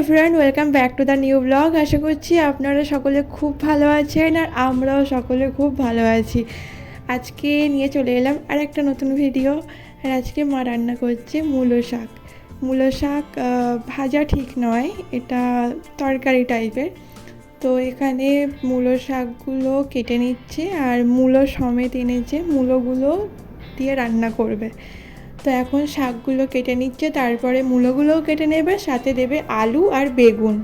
Everyone, welcome back to the new blog. আশা করছি আপনারা সকলে খুব ভালো আছেন আর আমরাও সকলে খুব ভালো আছি। আজকে নিয়ে চলে এলাম আর একটা নতুন ভিডিও আর আজকে মা রান্না করছে মূলো শাক। মূলো শাক ভাজা ঠিক নয়, এটা তরকারি টাইপের তো এখানে মূলো শাকগুলো কেটে নিচ্ছে আর মূলো সমেত এনেছে, মূলোগুলো দিয়ে রান্না করবে। তো এখন শাকগুলো কেটে নিচ্ছে তারপরে মূলোগুলোও কেটে নেবে সাথে দেবে আলু আর বেগুন।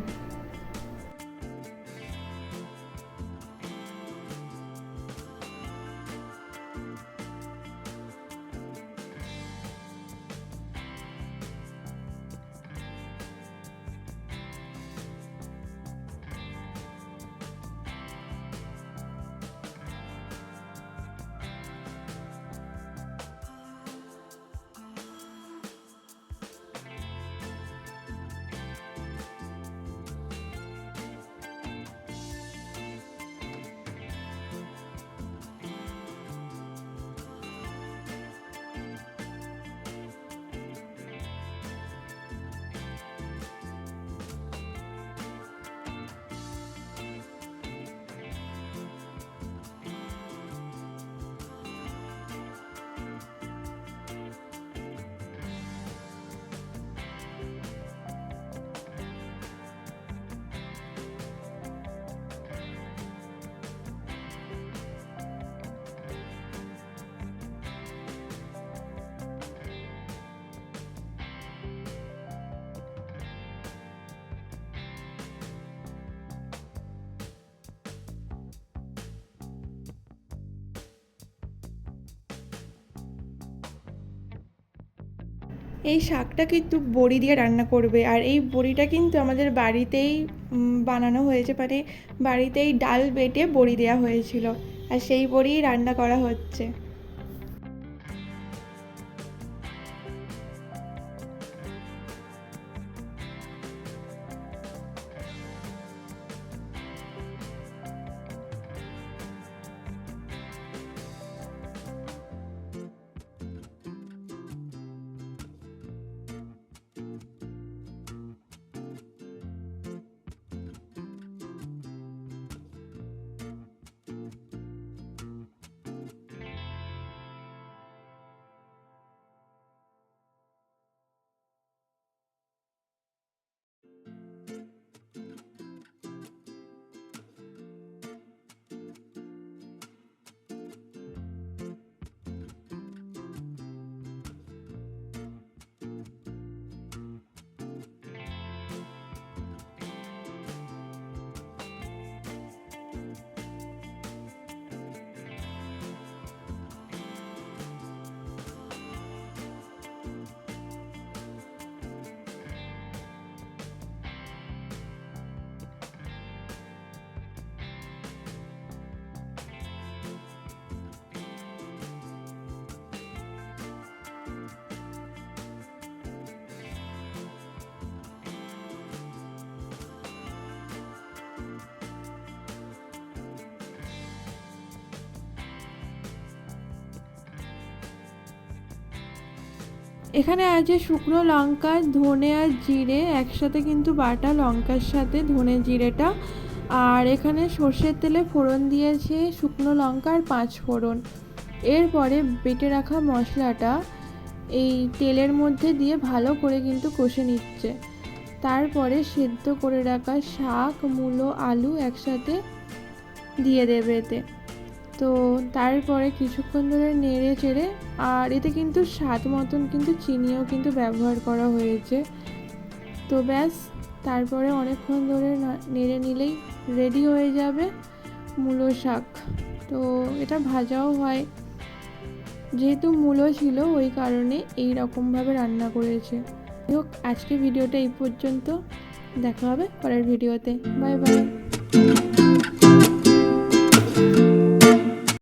এই শাকটা কিন্তু বড়ি দিয়ে রান্না করবে আর এই বড়িটা কিন্তু আমাদের বাড়িতেই বানানো হয়েছে। মানে বাড়িতেই ডাল বেটে বড়ি দেওয়া হয়েছিল। আর সেই বড়িই রান্না করা হচ্ছে। এখানে আছে শুকনো লঙ্কা, ধনে আর জিরে। একসাথে কিন্তু বাটা লঙ্কার সাথে ধনে জিরেটা। আর এখানে সর্ষের তেলে ফোড়ন দিয়েছে শুকনো লঙ্কা আর পাঁচ ফোড়ন। এরপরে বেটে রাখা মশলাটা এই তেলের মধ্যে দিয়ে ভালো করে কিন্তু কষে নিচ্ছে। তারপরে সেদ্ধ করে রাখা শাক, মূলো, আলু একসাথে দিয়ে দেবে এতে। তো তারপরে কিছুক্ষণ ধরে নেড়ে চেড়ে, আর এতে কিন্তু স্বাদ মতন কিন্তু চিনিও কিন্তু ব্যবহার করা হয়েছে। তো ব্যাস, তারপরে অনেকক্ষণ ধরে নেড়ে নিলেই রেডি হয়ে যাবে মূলো শাক। তো এটা ভাজাও হয়। যেহেতু মূলো ছিল, ওই কারণে এই রকমভাবে রান্না করেছে। হোক, আজকে ভিডিওটা এই পর্যন্ত। দেখা হবে পরের ভিডিওতে। Bye bye.